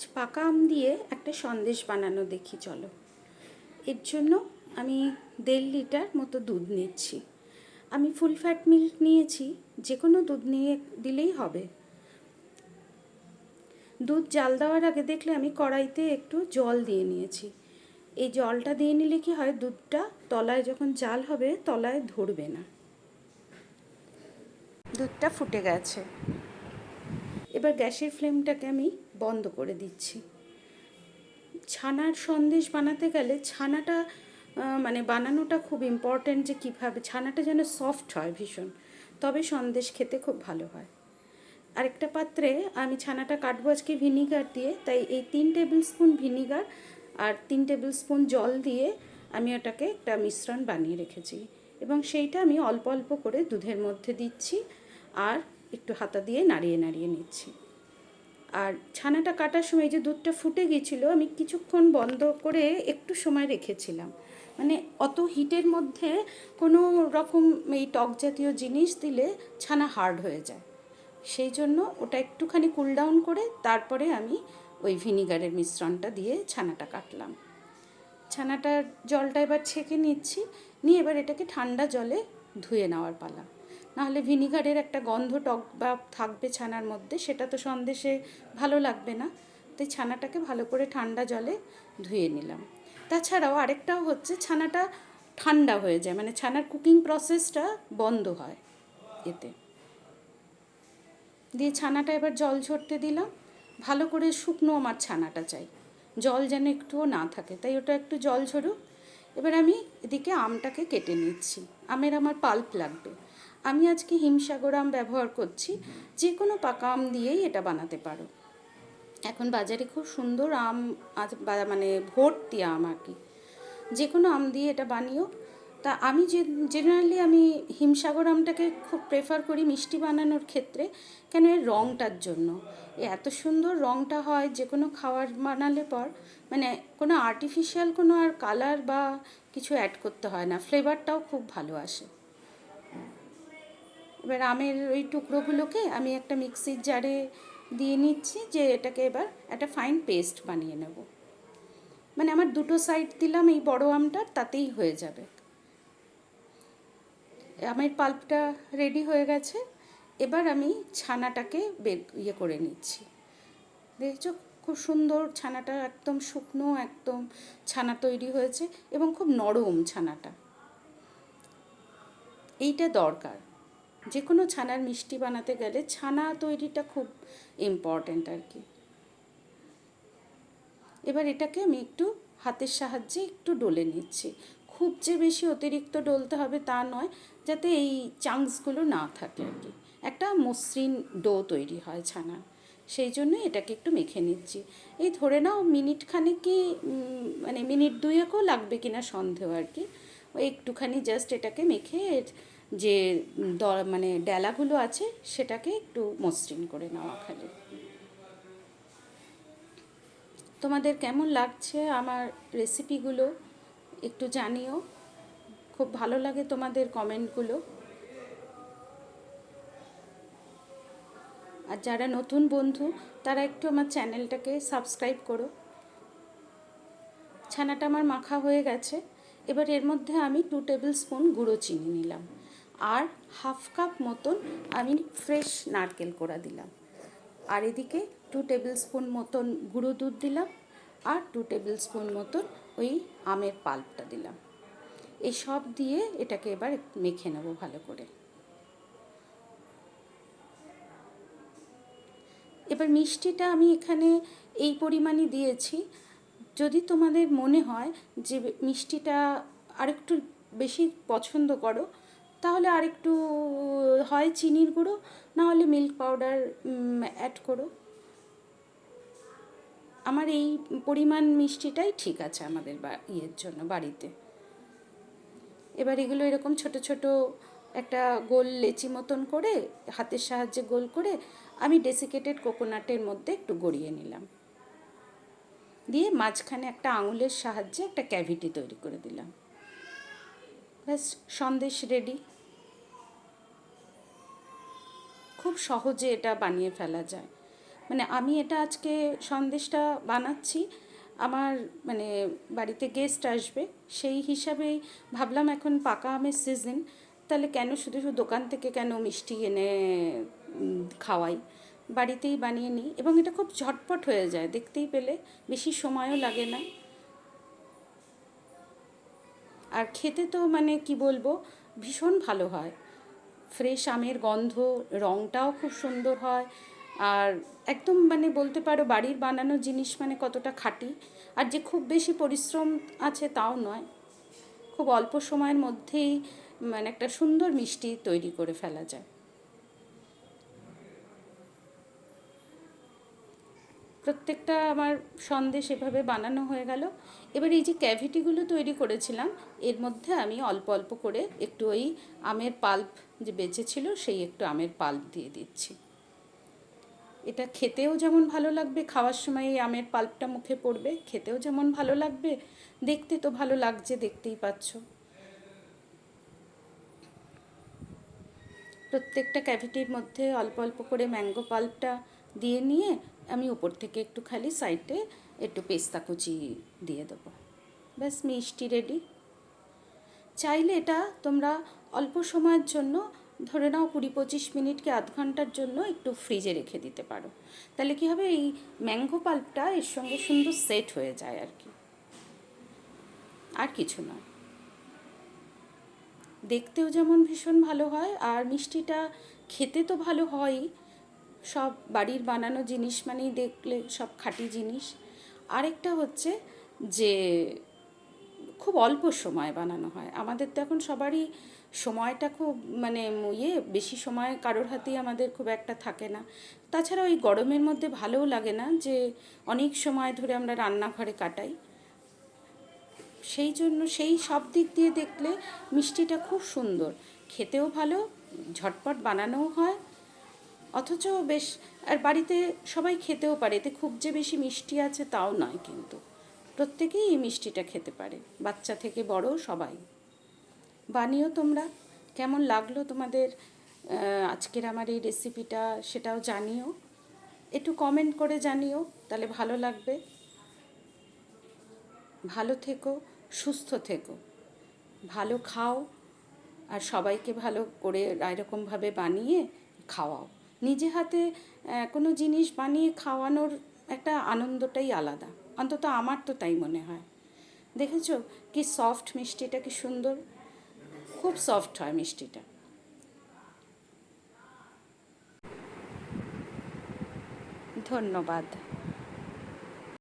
আজ পাকা আম দিয়ে একটা সন্দেশ বানানো দেখি, চলো। এর জন্য আমি দেড় লিটার মতো দুধ নিচ্ছি। আমি ফুল ফ্যাট মিল্ক নিয়েছি যে কোনো দুধ নিয়ে দিলেই হবে। দুধ জাল দেওয়ার আগে দেখলে আমি কড়াইতে একটু জল দিয়ে নিয়েছি। এই জলটা দিয়ে নিলে কি হয়, দুধটা তলায় যখন জাল হবে, তলায় ধরবে না। দুধটা ফুটে গেছে। এবার গ্যাসের ফ্লেমটাকে আমি বন্ধ করে দিচ্ছি। ছানার সন্দেশ বানাতে গেলে ছানাটা মানে বানানোটা খুব ইম্পর্ট্যান্ট যে কীভাবে, ছানাটা যেন সফট হয় ভীষণ, তবে সন্দেশ খেতে খুব ভালো হয়। আরেকটা পাত্রে আমি ছানাটা কাটবো আজকে ভিনিগার দিয়ে, তাই এই তিন টেবিল স্পুন ভিনিগার আর তিন টেবিল স্পুন জল দিয়ে আমি ওটাকে একটা মিশ্রণ বানিয়ে রেখেছি। এবং সেইটা আমি অল্প অল্প করে দুধের মধ্যে দিচ্ছি আর একটু হাতা দিয়ে নাড়িয়ে নাড়িয়ে নিচ্ছি। আর ছানাটা কাটার সময় যে দুধটা ফুটে গিয়েছিল, আমি কিছুক্ষণ বন্ধ করে একটু সময় রেখেছিলাম। মানে অত হিটের মধ্যে কোনো রকম এই টক জাতীয় জিনিস দিলে ছানা হার্ড হয়ে যায়। সেই জন্য ওটা একটুখানি কুল ডাউন করে তারপরে আমি ওই ভিনিগারের মিশ্রণটা দিয়ে ছানাটা কাটলাম। ছানাটার জলটা এবার ছেঁকে নিচ্ছি, নিয়ে এবার এটাকে ঠান্ডা জলে ধুয়ে নেওয়ার পালা। নাহলে ভিনিগারের একটা গন্ধ টক বা থাকবে ছানার মধ্যে, সেটা তো সন্দেশে ভালো লাগবে না। তাই ছানাটাকে ভালো করে ঠান্ডা জলে ধুয়ে নিলাম। তাছাড়াও আরেকটাও হচ্ছে ছানাটা ঠান্ডা হয়ে যায় মানে ছানার কুকিং প্রসেসটা বন্ধ হয় এতে। দিয়ে ছানাটা এবার জল ঝরতে দিলাম। ভালো করে শুকনো আমার ছানাটা চাই। জল যেন একটুও না থাকে, তাই ওটা একটু জল ঝরুক। এবার আমি এদিকে আমটাকে কেটে নিচ্ছি। আমের আমার পাল্প লাগবে। আমি আজকে হিমসাগর আম ব্যবহার করছি যে কোনো পাকা আম দিয়েই এটা বানাতে পারো। এখন বাজারে খুব সুন্দর আম মানে ভর্তি আম আর কি। যে কোনো আম দিয়ে এটা বানিও। তা আমি যে জেনারেলি আমি হিমসাগর আমটাকে খুব প্রেফার করি মিষ্টি বানানোর ক্ষেত্রে, কেন এর রঙটার জন্য। এত সুন্দর রঙটা হয় যে কোনো খাবার বানালে পর মানে কোনো আর্টিফিশিয়াল কোনো আর কালার বা কিছু অ্যাড করতে হয় না। ফ্লেভারটাও খুব ভালো আসে। এবার আমের ওই টুকরোগুলোকে আমি একটা মিক্সির জারে দিয়ে নিচ্ছি যে এটাকে এবার একটা ফাইন পেস্ট বানিয়ে নেব। মানে আমার দুটো সাইড দিলাম এই বড় আমটার, তাতেই হয়ে যাবে। আমের পাল্পটা রেডি হয়ে গেছে। এবার আমি ছানাটাকে বের ইয়ে করে নিচ্ছি। দেখছ? খুব সুন্দর ছানাটা, একদম শুকনো, একদম ছানা তৈরি হয়েছে এবং খুব নরম ছানাটা। এইটা দরকার। যে কোনো ছানার মিষ্টি বানাতে গেলে ছানা তৈরিটা খুব ইম্পর্ট্যান্ট আর কি। এবার এটাকে আমি একটু হাতের সাহায্যে একটু ডলে নিচ্ছি। খুব যে বেশি অতিরিক্ত ডলতে হবে তা নয়, যাতে এই চাংসগুলো না থাকে আর কি। একটা মসৃণ ডো তৈরি হয় ছানার, সেই জন্য এটাকে একটু মেখে নিচ্ছি। এই ধরে নাও মিনিট খানেক কি মানে মিনিট দুয়েকও লাগবে কিনা সন্দেহ আর কি। ওই একটুখানি জাস্ট এটাকে মেখে যে দ- মানে ডেলাগুলো আছে সেটাকে একটু মসৃণ করে নেওয়া খালি। তোমাদের কেমন লাগছে আমার রেসিপিগুলো একটু জানিও। খুব ভালো লাগে তোমাদের কমেন্টগুলো আর যারা নতুন বন্ধু, তারা একটু আমার চ্যানেলটাকে সাবস্ক্রাইব করো। ছানাটা আমার মাখা হয়ে গেছে। এবার এর মধ্যে আমি টু টেবিল স্পুন গুঁড়ো চিনি নিলাম। আর হাফ কাপ মতন আমি ফ্রেশ নারকেল কোড়া দিলাম। আর এদিকে টু টেবিল স্পুন মতন গুঁড়ো দুধ দিলাম আর টু টেবিল স্পুন মতন ওই আমের পাল্পটা দিলাম। এই সব দিয়ে এটাকে এবার মেখে নেব ভালো করে। এবার মিষ্টিটা আমি এখানে এই পরিমাণই দিয়েছি। যদি তোমাদের মনে হয় যে মিষ্টিটা আরেকটু বেশি পছন্দ করো তাহলে আরেকটু, হয় চিনির গুঁড়ো, না হলে মিল্ক পাউডার অ্যাড করো। আমার এই পরিমাণ মিষ্টিটাই ঠিক আছে আমাদের ইয়ের জন্য, বাড়িতে। এবার এগুলো এরকম ছোট ছোট একটা গোল লেচি মতন করে, হাতের সাহায্যে গোল করে, আমি ডেসিকেটেড কোকোনাটের মধ্যে একটু গড়িয়ে নিলাম। দিয়ে মাঝখানে একটা আঙুলের সাহায্যে একটা ক্যাভিটি তৈরি করে দিলাম। ব্যাস, সন্দেশ রেডি খুব সহজে এটা বানিয়ে ফেলা যায়। মানে আমি এটা আজকে সন্দেশটা বানাচ্ছি, আমার মানে বাড়িতে গেস্ট আসবে, সেই হিসাবেই ভাবলাম এখন পাকা আমের সিজন তাহলে কেন শুধু শুধু দোকান থেকে কেন মিষ্টি এনে খাওয়াই? বাড়িতেই বানিয়ে নিই, এবং এটা খুব ঝটপট হয়ে যায়, দেখতেই পেলে, বেশি সময়ও লাগে না। আর খেতে তো মানে কি বলব, ভীষণ ভালো হয়। ফ্রেশ আমের গন্ধ রঙটাও খুব সুন্দর হয়। আর একদম মানে বলতে পারো বাড়ির বানানো জিনিস মানে কতটা খাঁটি। আর যে খুব বেশি পরিশ্রম আছে তাও নয়। খুব অল্প সময়ের মধ্যেই মানে একটা সুন্দর মিষ্টি তৈরি করে ফেলা যায়। প্রত্যেকটা আমার সন্দেশ এভাবে বানানো হয়ে গেল। এবার এই যে ক্যাভিটিগুলো তৈরি করেছিলাম, এর মধ্যে আমি অল্প অল্প করে একটু ওই আমের পাল্প যে বেঁচেছিল, সেই একটু আমের পাল্প দিয়ে দিচ্ছি। এটা খেতেও যেমন ভালো লাগবে, খাওয়ার সময় এই আমের পাল্পটা মুখে পড়বে, খেতেও যেমন ভালো লাগবে, দেখতে তো ভালো লাগছে, দেখতেই পাচ্ছ। প্রত্যেকটা ক্যাভিটির মধ্যে অল্প অল্প করে ম্যাঙ্গো পাল্পটা দিয়ে নিয়ে আমি উপর থেকে একটু খালি সাইডে একটু পেস্তা কুচি দিয়ে দেবো। ব্যাস, মিষ্টি রেডি চাইলে এটা তোমরা অল্প সময়ের জন্য ধরে নাও কুড়ি পঁচিশ মিনিট কি আধ ঘণ্টার জন্য একটু ফ্রিজে রেখে দিতে পারো। তাহলে কি হবে, এই ম্যাঙ্গো পাল্পটা এর সঙ্গে সুন্দর সেট হয়ে যায় আর কি। আর কিছু নয়। দেখতেও যেমন ভীষণ ভালো হয়, আর মিষ্টিটা খেতে তো ভালো হয়ই সব বাড়ির বানানো জিনিস মানেই দেখলে সব খাঁটি জিনিস। আরেকটা হচ্ছে যে খুব অল্প সময় বানানো হয়। আমাদের তো এখন সবারই সময়টা খুব মানে ইয়ে বেশি সময় কারোর হাতেই আমাদের খুব একটা থাকে না। তাছাড়া ওই গরমের মধ্যে ভালোও লাগে না যে অনেক সময় ধরে আমরা রান্নাঘরে কাটাই। সেই জন্য সেই সব দিক দিয়ে দেখলে মিষ্টিটা খুব সুন্দর। খেতেও ভালো, ঝটপট বানানোও হয়। অথচ বেশ, আর বাড়িতে সবাই খেতেও পারে, এতে খুব যে বেশি মিষ্টি আছে তাও নয় কিন্তু। প্রত্যেকেই এই মিষ্টিটা খেতে পারে, বাচ্চা থেকে বড় সবাই। বানিও তোমরা, কেমন লাগল তোমাদের আজকের আমার এই রেসিপিটা সেটাও জানিও। একটু কমেন্ট করে জানিও, তাহলে ভালো লাগবে। ভালো থেকো, সুস্থ থেকো। ভালো খাও, আর সবাইকে ভালো করে এরকমভাবে বানিয়ে খাওয়াও। নিজে হাতে কোনো জিনিস বানিয়ে খাওয়ানোর একটা আনন্দটাই আলাদা। অন্তত আমার তো তাই মনে হয়। দেখেছ কি সফট মিষ্টিটা, কি সুন্দর? খুব সফট হয় মিষ্টিটা। ধন্যবাদ।